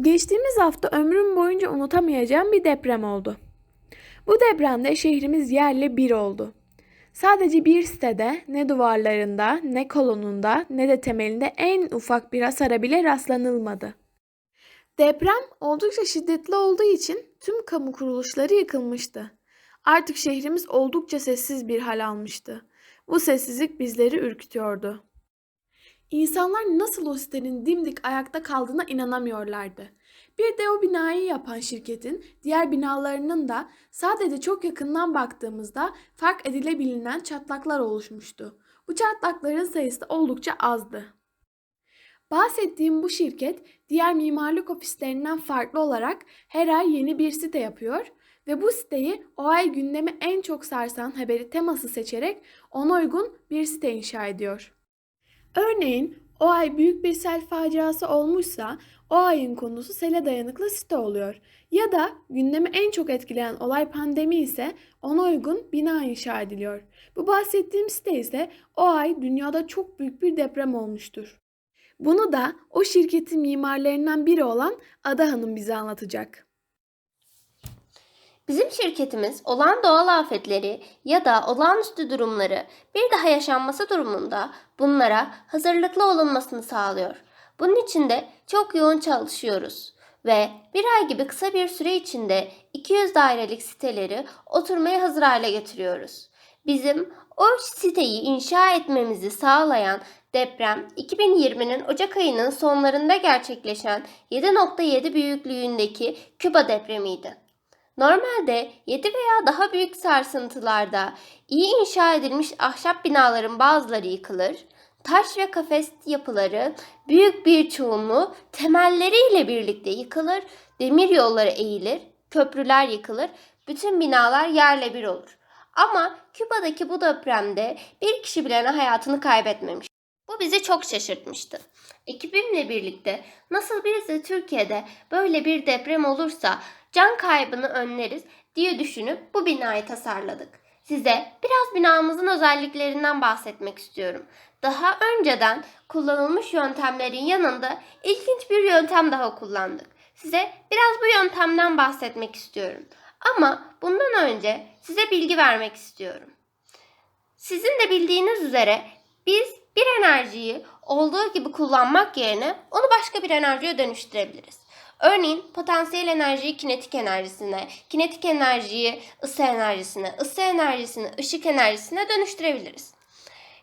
Geçtiğimiz hafta ömrüm boyunca unutamayacağım bir deprem oldu. Bu depremde şehrimiz yerle bir oldu. Sadece bir sitede ne duvarlarında, ne kolonunda, ne de temelinde en ufak bir hasara bile rastlanılmadı. Deprem oldukça şiddetli olduğu için tüm kamu kuruluşları yıkılmıştı. Artık şehrimiz oldukça sessiz bir hal almıştı. Bu sessizlik bizleri ürkütüyordu. İnsanlar nasıl o sitenin dimdik ayakta kaldığına inanamıyorlardı. Bir de o binayı yapan şirketin diğer binalarının da sadece çok yakından baktığımızda fark edilebilinen çatlaklar oluşmuştu. Bu çatlakların sayısı oldukça azdı. Bahsettiğim bu şirket diğer mimarlık ofislerinden farklı olarak her ay yeni bir site yapıyor ve bu siteyi o ay gündemi en çok sarsan haberi teması seçerek ona uygun bir site inşa ediyor. Örneğin o ay büyük bir sel faciası olmuşsa o ayın konusu sele dayanıklı site oluyor. Ya da gündemi en çok etkileyen olay pandemi ise ona uygun bina inşa ediliyor. Bu bahsettiğim site ise o ay dünyada çok büyük bir deprem olmuştur. Bunu da o şirketin mimarlarından biri olan Ada Hanım bize anlatacak. Bizim şirketimiz olan doğal afetleri ya da olağanüstü durumları bir daha yaşanması durumunda bunlara hazırlıklı olunmasını sağlıyor. Bunun için de çok yoğun çalışıyoruz ve bir ay gibi kısa bir süre içinde 200 dairelik siteleri oturmaya hazır hale getiriyoruz. Bizim o siteyi inşa etmemizi sağlayan deprem 2020'nin Ocak ayının sonlarında gerçekleşen 7.7 büyüklüğündeki Küba depremiydi. Normalde 7 veya daha büyük sarsıntılarda iyi inşa edilmiş ahşap binaların bazıları yıkılır, taş ve kafes yapıları büyük bir çoğunluğu temelleriyle birlikte yıkılır, demir yolları eğilir, köprüler yıkılır, bütün binalar yerle bir olur. Ama Küba'daki bu depremde bir kişi bile hayatını kaybetmemiş. Bu bizi çok şaşırtmıştı. Ekibimle birlikte nasıl de Türkiye'de böyle bir deprem olursa can kaybını önleriz diye düşünüp bu binayı tasarladık. Size biraz binamızın özelliklerinden bahsetmek istiyorum. Daha önceden kullanılmış yöntemlerin yanında ilginç bir yöntem daha kullandık. Size biraz bu yöntemden bahsetmek istiyorum. Ama bundan önce size bilgi vermek istiyorum. Sizin de bildiğiniz üzere biz bir enerjiyi olduğu gibi kullanmak yerine onu başka bir enerjiye dönüştürebiliriz. Örneğin potansiyel enerjiyi kinetik enerjisine, kinetik enerjiyi ısı enerjisine, ısı enerjisini ışık enerjisine dönüştürebiliriz.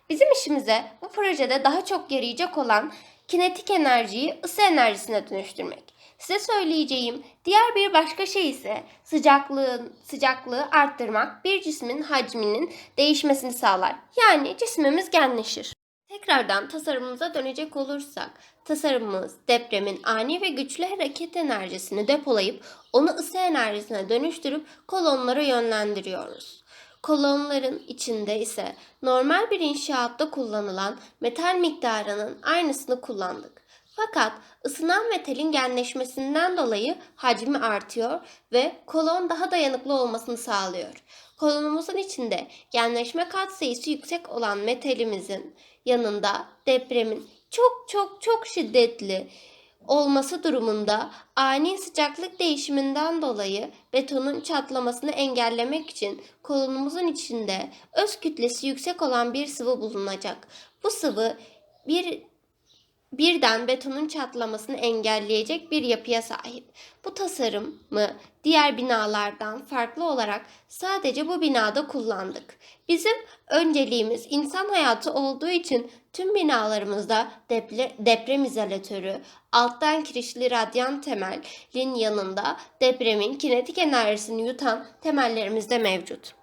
Bizim işimize bu projede daha çok yarayacak olan kinetik enerjiyi ısı enerjisine dönüştürmek. Size söyleyeceğim diğer bir başka şey ise sıcaklığın sıcaklığı arttırmak bir cismin hacminin değişmesini sağlar. Yani cismimiz genleşir. Tekrardan tasarımımıza dönecek olursak, tasarımımız depremin ani ve güçlü hareket enerjisini depolayıp onu ısı enerjisine dönüştürüp kolonlara yönlendiriyoruz. Kolonların içinde ise normal bir inşaatta kullanılan metal miktarının aynısını kullandık. Fakat ısınan metalin genleşmesinden dolayı hacmi artıyor ve kolon daha dayanıklı olmasını sağlıyor. Kolonumuzun içinde genleşme katsayısı yüksek olan metalimizin yanında depremin çok çok çok şiddetli olması durumunda ani sıcaklık değişiminden dolayı betonun çatlamasını engellemek için kolonumuzun içinde öz kütlesi yüksek olan bir sıvı bulunacak. Bu sıvı bir birden betonun çatlamasını engelleyecek bir yapıya sahip. Bu tasarımı diğer binalardan farklı olarak sadece bu binada kullandık. Bizim önceliğimiz insan hayatı olduğu için tüm binalarımızda depre, deprem izolatörü, alttan kirişli radyan temelin yanında depremin kinetik enerjisini yutan temellerimiz de mevcut.